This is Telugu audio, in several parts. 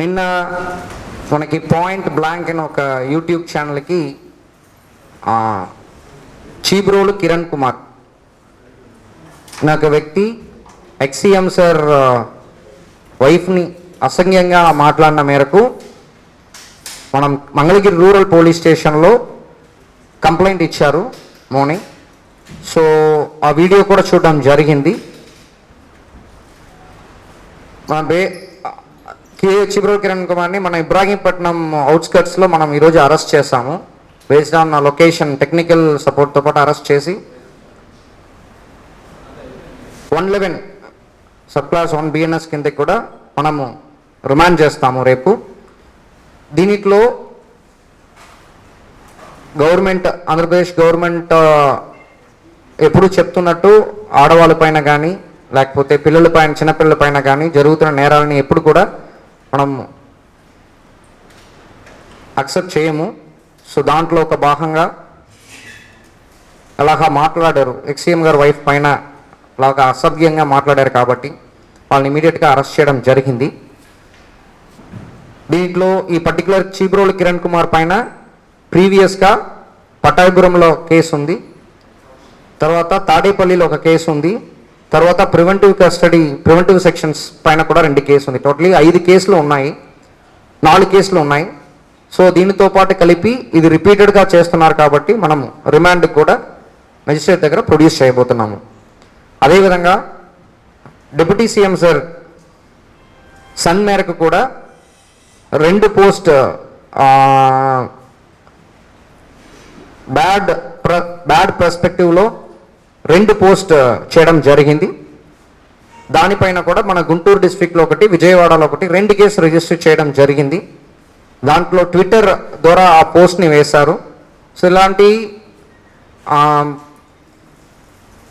నిన్న మనకి పాయింట్ బ్లాంక్ అని ఒక యూట్యూబ్ ఛానల్కి చీబ్రోలు కిరణ్ కుమార్. నాకు వ్యక్తి ఎక్సీఎం సార్ వైఫ్ని అసంఖ్యంగా మాట్లాడిన మేరకు మనం మంగళగిరి రూరల్ పోలీస్ స్టేషన్లో కంప్లైంట్ ఇచ్చారు మార్నింగ్ సో ఆ వీడియో కూడా చూడడం జరిగింది. మన బే కే చిబ్రో కిరణ్ కుమార్ని మన ఇబ్రాహీంపట్నం అవుట్స్కట్స్లో మనం ఈరోజు అరెస్ట్ చేశాము. బేస్డ్ ఆన్ లొకేషన్ టెక్నికల్ సపోర్ట్తో పాటు అరెస్ట్ చేసి one eleven sub class one BNS కిందకి కూడా మనము రిమాండ్ చేస్తాము రేపు. దీనిలో గవర్నమెంట్ ఆంధ్రప్రదేశ్ గవర్నమెంట్ ఎప్పుడు చెప్తున్నట్టు ఆడవాళ్ళ పైన కానీ లేకపోతే పిల్లల పైన చిన్నపిల్లల పైన కానీ జరుగుతున్న నేరాలని ఎప్పుడు కూడా మనం అక్సెప్ట్ చేయము. సో దాంట్లో ఒక భాగంగా అలాగా మాట్లాడారు. ఎక్సీఎం గారి వైఫ్ పైన అలాగా అసభ్యంగా మాట్లాడారు కాబట్టి వాళ్ళని ఇమీడియట్గా అరెస్ట్ చేయడం జరిగింది. దీంట్లో ఈ పర్టికులర్ చీబ్రోలు కిరణ్ కుమార్ పైన ప్రీవియస్గా పటాయపురంలో కేసు ఉంది తర్వాత తాడేపల్లిలో ఒక కేసు ఉంది తర్వాత ప్రివెంటివ్ కస్టడీ ప్రివెంటివ్ సెక్షన్స్ పైన కూడా రెండు కేసు ఉంది. టోటలీ ఐదు కేసులు ఉన్నాయి. నాలుగు కేసులు ఉన్నాయి. సో దీనితో పాటు కలిపి ఇది రిపీటెడ్గా చేస్తున్నారు కాబట్టి మనం రిమాండ్ కూడా మెజిస్ట్రేట్ దగ్గర ప్రొడ్యూస్ చేయబోతున్నాము. అదేవిధంగా డిప్యూటీ సీఎం సార్ సన్ మేరకు కూడా రెండు పోస్ట్ బ్యాడ్ ప్ర బ్యాడ్ పర్స్పెక్టివ్లో రెండు పోస్ట్ చేయడం జరిగింది. దానిపైన కూడా మన గుంటూరు డిస్ట్రిక్ట్లో ఒకటి విజయవాడలో ఒకటి రెండు కేసు రిజిస్టర్ చేయడం జరిగింది. దాంట్లో ట్విట్టర్ ద్వారా ఆ పోస్ట్ని వేశారు. సో ఇలాంటి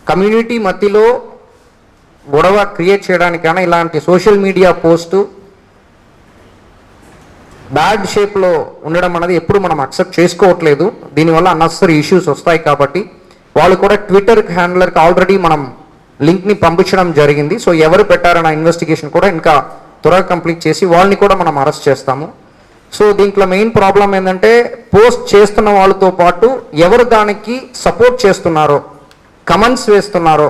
కమ్యూనిటీ మధ్యలో గొడవ క్రియేట్ చేయడానికైనా ఇలాంటి సోషల్ మీడియా పోస్టు బ్యాడ్ షేప్లో ఉండడం అనేది ఎప్పుడు మనం అక్సెప్ట్ చేసుకోవట్లేదు. దీనివల్ల అన్నెసరీ ఇష్యూస్ వస్తాయి కాబట్టి వాళ్ళు కూడా ట్విట్టర్ హ్యాండ్లర్కి ఆల్రెడీ మనం లింక్ని పంపించడం జరిగింది. సో ఎవరు పెట్టారన్న ఇన్వెస్టిగేషన్ కూడా ఇంకా త్వరగా కంప్లీట్ చేసి వాళ్ళని కూడా మనం అరెస్ట్ చేస్తాము. సో దీంట్లో మెయిన్ ప్రాబ్లం ఏంటంటే పోస్ట్ చేస్తున్న వాళ్ళతో పాటు ఎవరు దానికి సపోర్ట్ చేస్తున్నారో కమెంట్స్ వేస్తున్నారో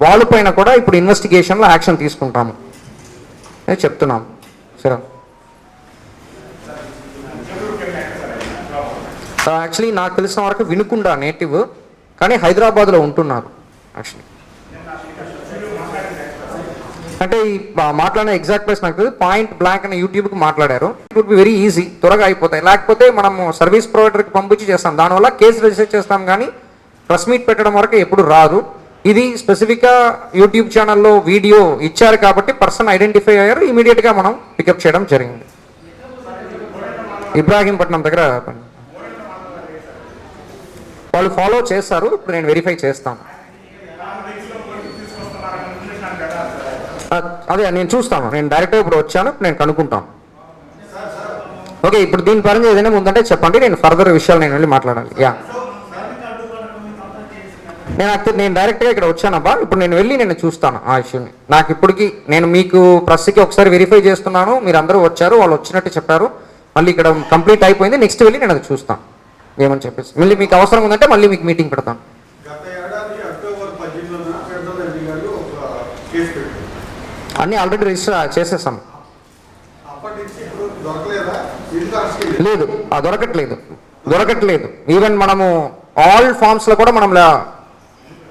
వాళ్ళపైన కూడా ఇప్పుడు ఇన్వెస్టిగేషన్లో యాక్షన్ తీసుకుంటాము. నేను చెప్తున్నాము సరే. యాక్చువల్లీ నాకు తెలిసిన వరకు వినుకుండా నేటివ్ కానీ హైదరాబాద్లో ఉంటున్నారు యాక్చువల్లీ అంటే ఈ మాట్లాడిన ఎగ్జాక్ట్ ప్లేస్ నాకు తెలియదు. పాయింట్ బ్లాంక్ అని యూట్యూబ్కి మాట్లాడారు. It would be very easy త్వరగా అయిపోతాయి. లేకపోతే మనము సర్వీస్ ప్రొవైడర్కి పంపించి చేస్తాం. దానివల్ల కేసు రిజిస్టర్ చేస్తాం కానీ ప్రెస్ మీట్ పెట్టడం వరకు ఎప్పుడు రాదు. ఇది స్పెసిఫిక్గా యూట్యూబ్ ఛానల్లో వీడియో ఇచ్చారు కాబట్టి పర్సన్ ఐడెంటిఫై అయ్యారు. ఇమీడియట్గా మనం పికప్ చేయడం జరిగింది. ఇబ్రాహీంపట్నం దగ్గర వాళ్ళు ఫాలో చేస్తారు. ఇప్పుడు నేను వెరిఫై చేస్తాను. అదే నేను చూస్తాను. నేను డైరెక్ట్గా ఇప్పుడు వచ్చాను. ఇప్పుడు నేను కనుక్కుంటాను. ఓకే ఇప్పుడు దీని పరంగా ఏదైనా ఉందంటే చెప్పండి. నేను ఫర్దర్ విషయాలు నేను వెళ్ళి మాట్లాడాలి. యా నేను అయితే నేను డైరెక్ట్గా ఇక్కడ వచ్చానబ్బా. ఇప్పుడు నేను వెళ్ళి నేను చూస్తాను ఆ ఇష్యూని నాకు ఇప్పటికి నేను మీకు ప్రెస్కి ఒకసారి వెరిఫై చేస్తున్నాను. మీరు అందరూ వచ్చారు. వాళ్ళు వచ్చినట్టు చెప్పారు. మళ్ళీ ఇక్కడ కంప్లీట్ అయిపోయింది. నెక్స్ట్ వెళ్ళి నేను అది చూస్తాను. ఏమని చెప్పేసి. మళ్ళీ మీకు అవసరం ఉందంటే మళ్ళీ మీకు మీటింగ్ పెడతాను. అన్నీ ఆల్రెడీ రిజిస్టర్ చేసేసాం. అప్పటి నుంచి ఇప్పుడు దొరకలేదా? ఎందుకు అరెస్ట్ చేయలేదు? లేదు దొరకట్లేదు. దొరకట్లేదు. ఈవెన్ మనము ఆల్ ఫామ్స్లో కూడా మనం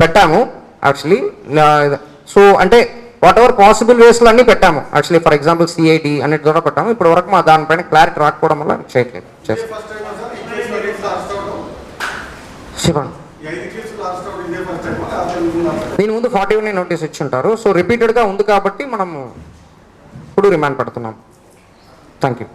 పెట్టాము యాక్చువల్లీ సో అంటే వాట్ ఎవర్ పాసిబుల్ వేస్లో అన్నీ పెట్టాము. యాక్చువల్లీ ఫర్ ఎగ్జాంపుల్ సిఐడి అన్నిటి ద్వారా పెట్టాము. ఇప్పటి వరకు మా దానిపైన క్లారిటీ రాకపోవడం వల్ల చేయట్లేదు. చేస్తాం ఫస్ట్ టైం సార్ ఈ కేసులో అరెస్ట్ అవడం చెప్పండి దీని ముందు ఫార్టీ వన్ నోటీస్ ఇచ్చి ఉంటారు సో రిపీటెడ్గా ఉంది కాబట్టి మనము ఇప్పుడు రిమాండ్ పెడుతున్నాం. Thank you